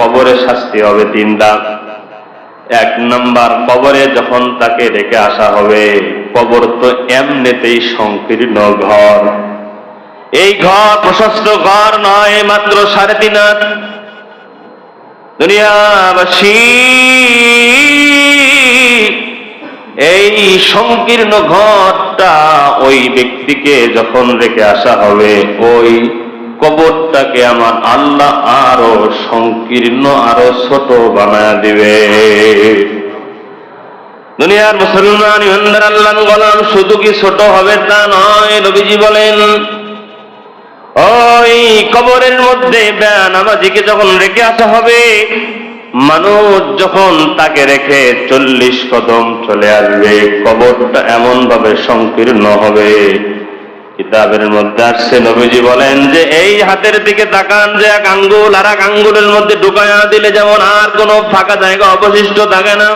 কবরে শাস্তি হবে তিনটা এক নাম্বার, কবরে যখন তাকে রেখে আসা হবে, কবর তো এমনিতেই সংকীর্ণ ঘর। এই ঘর প্রশস্ত ঘর নয়, মাত্র সাড়ে তিন দুনিয়াবাসী, এই সংকীর্ণ ঘরটা ওই ব্যক্তিকে যখন রেখে আসা হবে, ওই কবরটাকে আমার আল্লাহ আরও সংকীর্ণ, আরও ছোট বানায় দিবে। দুনিয়ার মুসলমান ইমানদার আল্লাহ গোলাম শুধু কি ছোট হবে তা নয় নবীজি বলেন। ওই কবরের মধ্যে নামাজিকে যখন রেখে আসা হবে, মানুষ যখন তাকে রেখে চল্লিশ কদম চলে আসবে, কবরটা এমন ভাবে সংকীর্ণ হবে। কিতাবের মধ্যে আসছে, নবীজি বলেন যে, এই হাতের দিকে তাকান যে, এক আঙ্গুল আর এক আঙ্গুলের মধ্যে ঢুকায়া দিলে যেমন আর কোনো ফাঁকা জায়গা অবশিষ্ট থাকে না।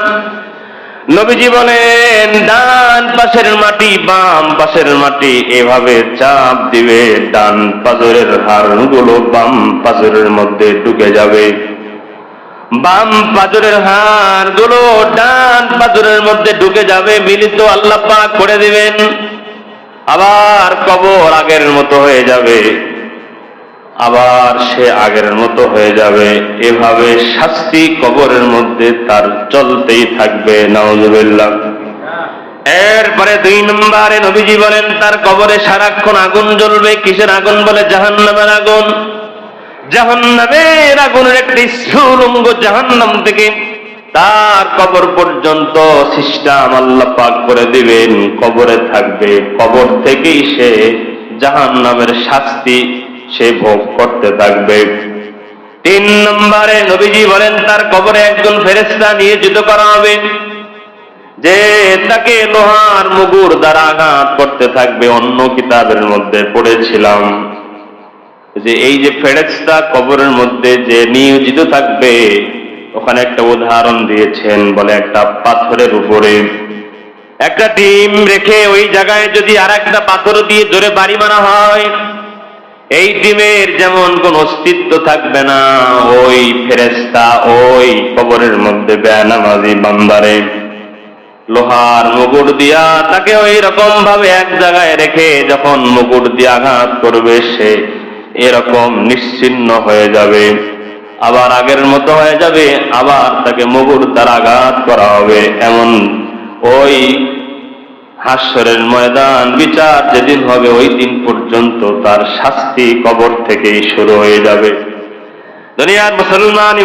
নবীজি বলেন, ডান পাশের মাটি, বাম পাশের মাটি, এভাবে চাপ দিবে, ডান পাজরের হাড়গুলো বাম পাজরের মধ্যে ঢুকে যাবে। বাম পাজরের হাড়গুলো ডান পাজরের মধ্যে ঢুকে যাবে, মিলিত আল্লাহ পাক করে দিবেন। আবার কবর আগের মতো হয়ে যাবে। আবার সে আগের মতো হয়ে যাবে। এভাবে শাস্তি কবরের মধ্যে তার চলতেই থাকবে নওয়াজুবিল্লাহ এরপরে দুই নম্বরে নবীজি বলেন, তার কবরে সারাক্ষণ আগুন জ্বলবে। কিসের আগুন বলে? জাহান্নামের আগুন। জাহান্নামের আগুনের একটি সুরঙ্গ জাহান্নাম থেকে তার কবর পর্যন্ত সিস্টাম আল্লাহ পাক করে দিবেন। কবরে থাকবে। কবর থেকেই সে জাহান্নামের শাস্তি সে ভোগ করতে থাকবে। তিন নম্বরে নবীজি বলেন, তার কবরে একজন ফেরেস্তা নিয়োজিত করা হবে, যে তাকে লোহার মুগুর দ্বারা আঘাত করতে থাকবে। অন্য কিতাবের মধ্যে পড়েছিলাম যে, এই যে ফেরেস্তা কবরের মধ্যে যে নিয়োজিত থাকবে ওখানে একটা উদাহরণ দিয়েছেন বলে একটা পাথরের উপরে। একটা ডিম রেখে ওই জায়গায় যদি আর একটা পাথর দিয়ে জোরে বাড়ি মারা হয়, এই ডিমের যেমন কোন অস্তিত্ব থাকবে না, ওই ফেরেস্তা ওই কবরের মধ্যে বেনামাজি বান্দারে লোহার মুকুট দিয়া তাকে ওই রকম ভাবে এক জায়গায় রেখে যখন মুকুট দিয়ে আঘাত করবে, সে এরকম নিশ্চিন্ন হয়ে যাবে। আবার আগের মতো হয়ে যাবে, আবার তাকে মগুর দ্বারা আঘাত করা হবে। এমন ওই হাস্যরের ময়দান বিচার যেদিন হবে, ওই দিন পর্যন্ত তার শাস্তি কবর থেকেই শুরু হয়ে যাবে। দুনিয়ার মুসলমান